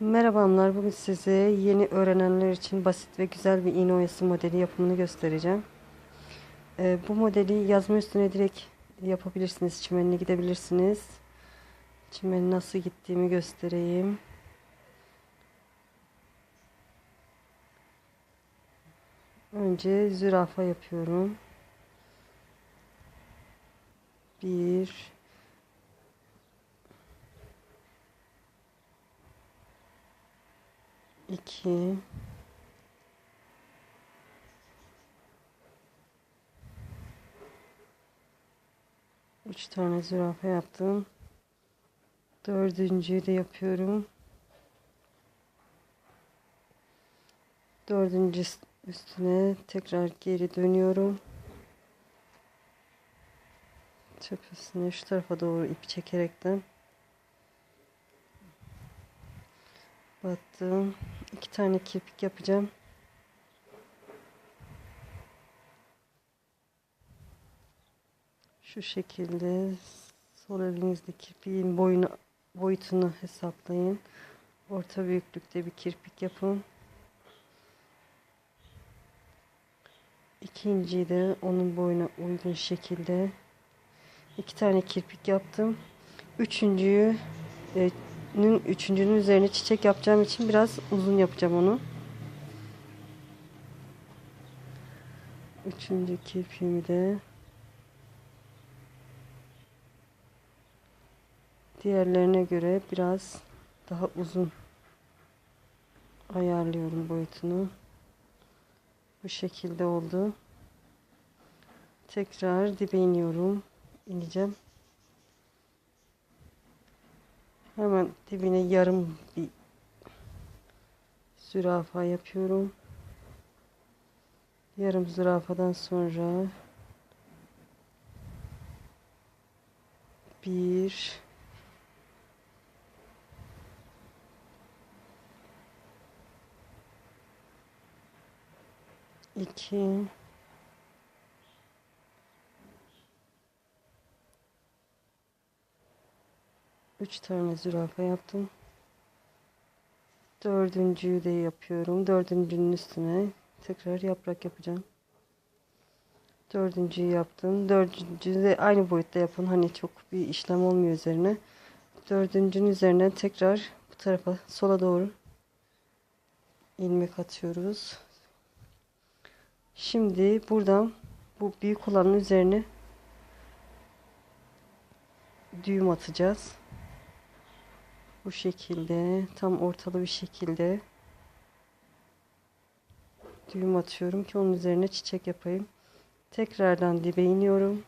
Merhaba hanımlar. Bugün size yeni öğrenenler için basit ve güzel bir iğne oyası modeli yapımını göstereceğim. Ee, bu modeli yazma üstüne direkt yapabilirsiniz. Çimenine gidebilirsiniz. Çimenin nasıl gittiğimi göstereyim. Önce zürafa yapıyorum. Bir, iki, üç tane zürafa yaptım. Dördüncüyü de yapıyorum. Dördüncü üstüne tekrar geri dönüyorum. Tepesine şu tarafa doğru ip çekerekten battım. İki tane kirpik yapacağım. Şu şekilde sol elinizde kirpiğin boyunu boyutunu hesaplayın. Orta büyüklükte bir kirpik yapın. İkinciyi de onun boyuna uygun şekilde iki tane kirpik yaptım. Üçüncüyü e, üçüncünün üzerine çiçek yapacağım için biraz uzun yapacağım onu. Üçüncü kirpiğimi de diğerlerine göre biraz daha uzun ayarlıyorum boyutunu. Bu şekilde oldu. Tekrar dibe iniyorum. İneceğim. Hemen dibine yarım bir zürafa yapıyorum. Yarım zürafadan sonra bir iki üç tane zürafa yaptım. Dördüncüyü de yapıyorum. Dördüncünün üstüne tekrar yaprak yapacağım. Dördüncüyü yaptım. Dördüncüyü de aynı boyutta yapın. Hani çok bir işlem olmuyor üzerine. Dördüncünün üzerinden tekrar bu tarafa sola doğru ilmek atıyoruz. Şimdi buradan bu büyük olanın üzerine düğüm atacağız. Bu şekilde tam ortalı bir şekilde düğüm atıyorum ki onun üzerine çiçek yapayım. Tekrardan dibe iniyorum.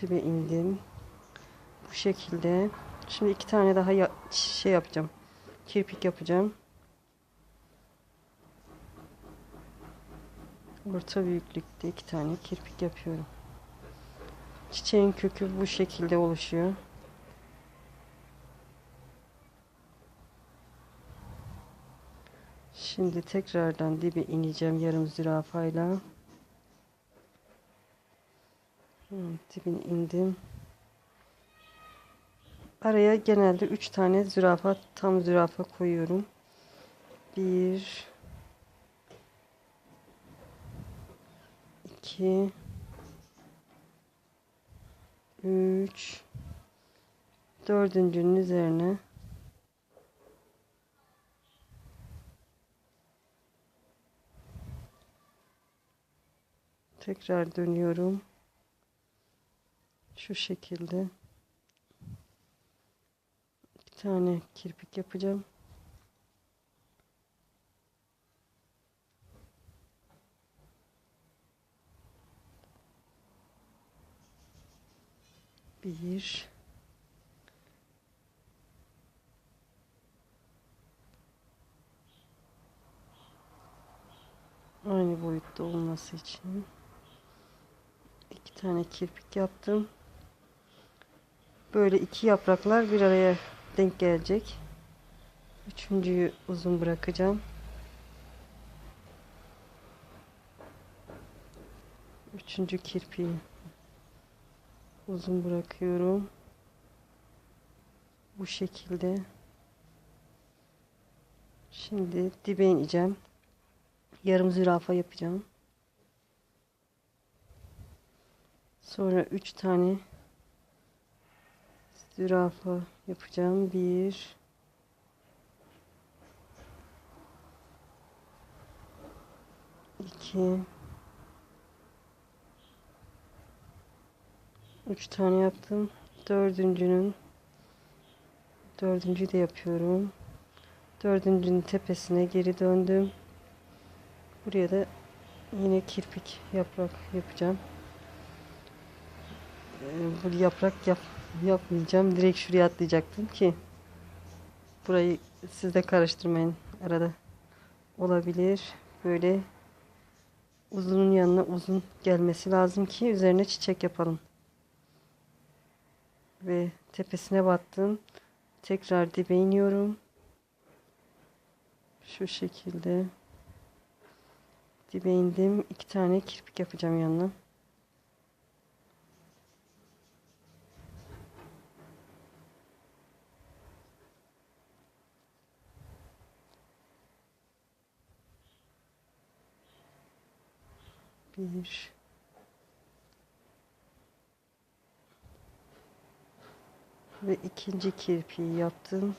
Dibe indim. Bu şekilde. Şimdi iki tane daha ya şey yapacağım. Kirpik yapacağım. Orta büyüklükte iki tane kirpik yapıyorum. Çiçeğin kökü bu şekilde oluşuyor. Şimdi tekrardan dibe ineceğim yarım zürafayla. Dibine indim. Araya genelde 3 tane zürafa tam zürafa koyuyorum. 1 2 3 dördüncünün üzerine. Tekrar dönüyorum. Şu şekilde. Bir tane kirpik yapacağım bir. Aynı boyutta olması için iki tane kirpik yaptım. Böyle iki yapraklar bir araya denk gelecek. Üçüncüyü uzun bırakacağım. Üçüncü kirpiği uzun bırakıyorum. Bu şekilde. Şimdi dibe ineceğim. Yarım zürafa yapacağım. Sonra üç tane zürafa yapacağım. Bir, iki, üç tane yaptım. Dördüncünün dördüncü de yapıyorum. Dördüncünün tepesine geri döndüm. Buraya da yine kirpik yaprak yapacağım. Ee, bu yaprak yap, yapmayacağım. Direkt şuraya atlayacaktım ki burayı siz de karıştırmayın arada. Olabilir. Böyle uzunun yanına uzun gelmesi lazım ki üzerine çiçek yapalım. Ve tepesine battım. Tekrar dibe iniyorum. Şu şekilde dibe indim. iki tane kirpik yapacağım yanına. Bir ve ikinci kirpiği yaptım.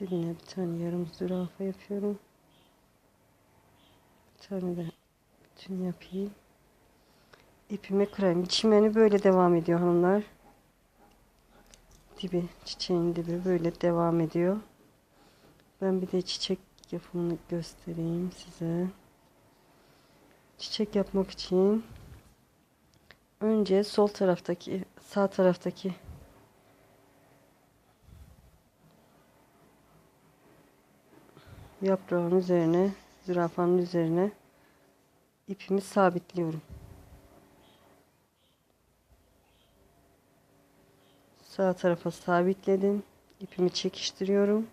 Dibine bir tane yarım zürafa yapıyorum. Bir tane de bütün yapayım. İpime krem. Çimeni böyle devam ediyor hanımlar. Dibi, çiçeğin dibi böyle devam ediyor. Ben bir de çiçek yapımını göstereyim size. Çiçek yapmak için önce sol taraftaki, sağ taraftaki yaprağın üzerine, zürafanın üzerine ipimi sabitliyorum. Sağ tarafa sabitledim. İpimi çekiştiriyorum.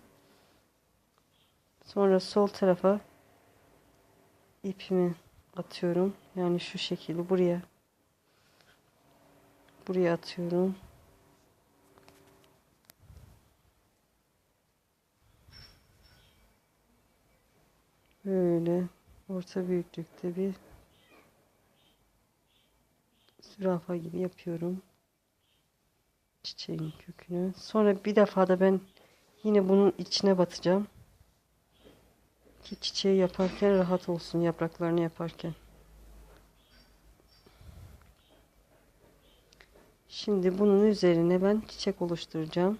Sonra sol tarafa ipimi atıyorum. Yani şu şekilde buraya buraya atıyorum. Böyle orta büyüklükte bir zürafa gibi yapıyorum. Çiçeğin kökünü. Sonra bir defa da ben yine bunun içine batacağım. Ki çiçeği yaparken rahat olsun yapraklarını yaparken. Şimdi bunun üzerine ben çiçek oluşturacağım.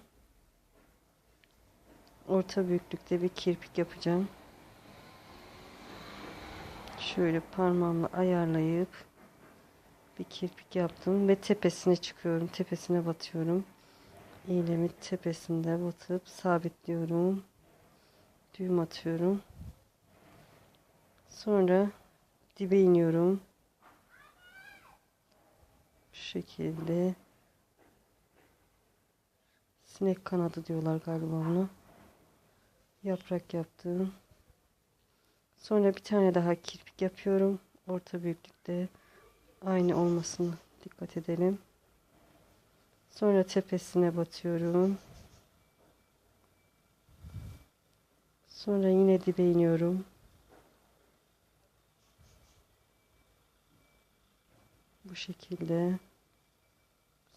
Orta büyüklükte bir kirpik yapacağım. Şöyle parmağımla ayarlayıp bir kirpik yaptım ve tepesine çıkıyorum. Tepesine batıyorum. İğnemi tepesinde batıp sabitliyorum. Düğüm atıyorum. Sonra dibe iniyorum. Şu şekilde. Sinek kanadı diyorlar galiba bunu. Yaprak yaptım. Sonra bir tane daha kirpik yapıyorum. Orta büyüklükte. Aynı olmasını dikkat edelim. Sonra tepesine batıyorum. Sonra yine dibe iniyorum. Bu şekilde.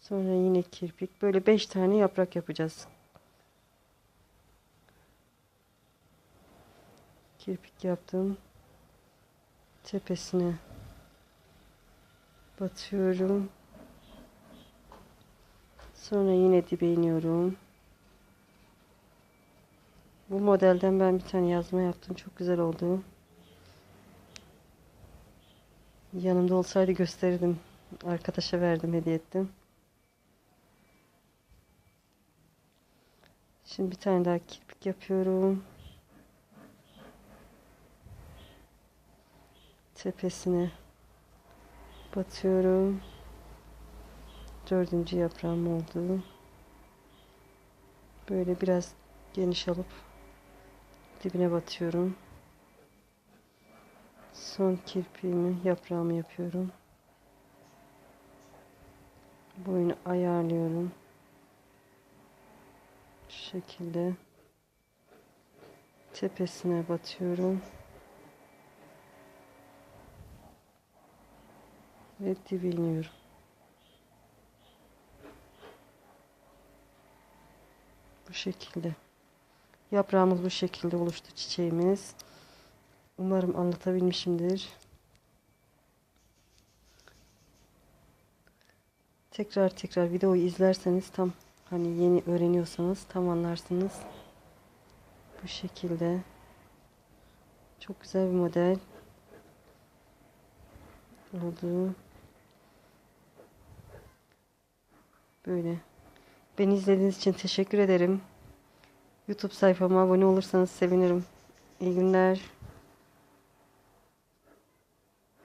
Sonra yine kirpik. Böyle 5 tane yaprak yapacağız. Kirpik yaptım. Tepesine batıyorum. Sonra yine dibe iniyorum. Bu modelden ben bir tane yazma yaptım. Çok güzel oldu. Yanımda olsaydı gösterirdim. Arkadaşa verdim, hediye ettim. Şimdi bir tane daha kirpik yapıyorum. Tepesine batıyorum. Dördüncü yaprağım oldu. Böyle biraz geniş alıp dibine batıyorum. Son kirpiğimi, yaprağımı yapıyorum. Boyunu ayarlıyorum. Şekilde. Tepesine batıyorum. Ve dibe iniyorum. Bu şekilde. Yaprağımız bu şekilde oluştu çiçeğimiz. Umarım anlatabilmişimdir. Tekrar tekrar videoyu izlerseniz tam hani yeni öğreniyorsanız tam anlarsınız. Bu şekilde. Çok güzel bir model oldu. Böyle. Beni izlediğiniz için teşekkür ederim. YouTube sayfama abone olursanız sevinirim. İyi günler.